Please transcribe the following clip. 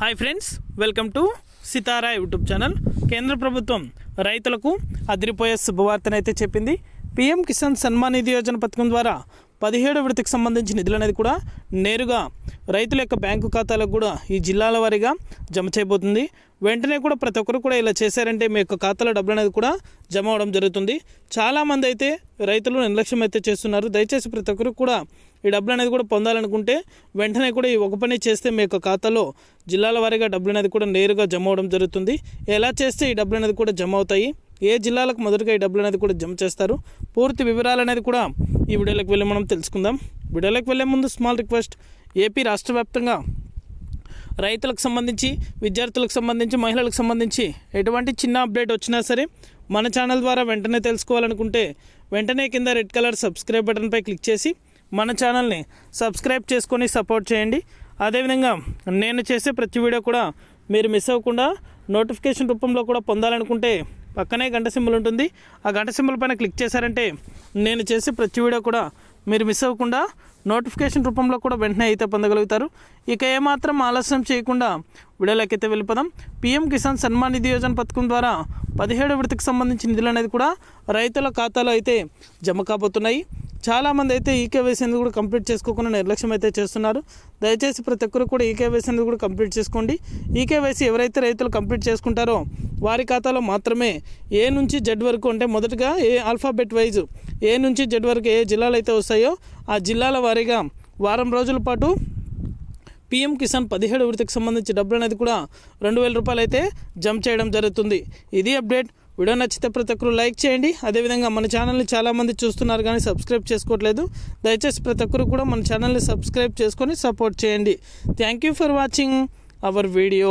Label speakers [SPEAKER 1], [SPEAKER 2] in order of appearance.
[SPEAKER 1] Hi friends welcome to Sitara YouTube channel కేంద్ర ప్రభుత్వం రైతులకు అదిరిపోయే శుభవార్తనైతే చెప్పింది. పీఎం కిసాన్ సన్మాన్ నిధి యోజన పథకం ద్వారా పదిహేడు విడతకు సంబంధించిన నిధులు అనేది కూడా నేరుగా రైతుల యొక్క బ్యాంకు ఖాతాలకు కూడా ఈ జిల్లాల వారీగా జమ చేయబోతుంది. వెంటనే కూడా ప్రతి ఒక్కరు కూడా ఇలా చేశారంటే మీ యొక్క ఖాతాలో డబ్బులు అనేది కూడా జమ అవడం జరుగుతుంది. చాలామంది అయితే రైతులు నిర్లక్ష్యం అయితే చేస్తున్నారు. దయచేసి ప్రతి ఒక్కరు కూడా ఈ డబ్బులు అనేది కూడా పొందాలనుకుంటే వెంటనే కూడా ఈ ఒక పని చేస్తే మీ యొక్క ఖాతాలో జిల్లాల వారీగా డబ్బులు అనేది కూడా నేరుగా జమ అవడం జరుగుతుంది. ఎలా చేస్తే ఈ డబ్బులు అనేది కూడా జమ అవుతాయి? ఏ జిల్లాలకు మొదటగా ఈ డబ్బులు అనేది కూడా జమ చేస్తారు? పూర్తి వివరాలు అనేది కూడా ఈ వీడియోలోకి వెళ్ళి మనం తెలుసుకుందాం. వీడియోలోకి వెళ్ళే ముందు స్మాల్ రిక్వెస్ట్. ఏపీ రాష్ట్ర వ్యాప్తంగా రైతులకు సంబంధించి విద్యార్థులకు సంబంధించి మహిళలకు సంబంధించి ఎటువంటి చిన్న అప్డేట్ వచ్చినా సరే మన ఛానల్ ద్వారా వెంటనే తెలుసుకోవాలనుకుంటే వెంటనే కింద రెడ్ కలర్ సబ్స్క్రైబ్ బటన్పై క్లిక్ చేసి మన ఛానల్ని సబ్స్క్రైబ్ చేసుకొని సపోర్ట్ చేయండి. అదేవిధంగా నేను చేసే ప్రతి వీడియో కూడా మీరు మిస్ అవ్వకుండా నోటిఫికేషన్ రూపంలో కూడా పొందాలనుకుంటే పక్కనే గంట సింబల్ ఉంటుంది. ఆ గంట సింబల్ పైన క్లిక్ చేశారంటే నేను చేసే ప్రతి వీడియో కూడా మీరు మిస్ అవ్వకుండా నోటిఫికేషన్ రూపంలో కూడా వెంటనే అయితే పొందగలుగుతారు. ఇక ఏమాత్రం ఆలస్యం చేయకుండా వీడియోలోకి వెళ్ళిపోదాం. పీఎం కిసాన్ సన్మాన్ నిధి యోజన పథకం ద్వారా పదిహేడు విడతకు సంబంధించిన నిధులు అనేది కూడా రైతుల ఖాతాలో అయితే జమ కాబోతున్నాయి. చాలామంది అయితే ఈకేవైసీ అనేది కూడా కంప్లీట్ చేసుకోకుండా నిర్లక్ష్యం అయితే చేస్తున్నారు. దయచేసి ప్రతి ఒక్కరు కూడా ఈకేవైసీ అనేది కూడా కంప్లీట్ చేసుకోండి. ఈకేవైసీ ఎవరైతే రైతులు కంప్లీట్ చేసుకుంటారో వారి ఖాతాలో మాత్రమే ఏ నుంచి జెడ్ వరకు అంటే మొదటగా ఏ ఆల్ఫాబెట్ వైజ్ ఏ నుంచి జెడ్ వరకు ఏ జిల్లాలు అయితే వస్తాయో ఆ జిల్లాల వారీగా వారం రోజుల పాటు పీఎం కిసాన్ పదిహేడు వృత్తికి సంబంధించి డబ్బులు అనేది కూడా రెండు వేల రూపాయలు అయితే జమ చేయడం జరుగుతుంది. ఇది అప్డేట్. వీడియో నచ్చితే ప్రతి ఒక్కరు లైక్ చేయండి. అదేవిధంగా మన ఛానల్ని చాలామంది చూస్తున్నారు కానీ సబ్స్క్రైబ్ చేసుకోవట్లేదు. దయచేసి ప్రతి ఒక్కరు కూడా మన ఛానల్ని సబ్స్క్రైబ్ చేసుకొని సపోర్ట్ చేయండి. Thank you for watching our video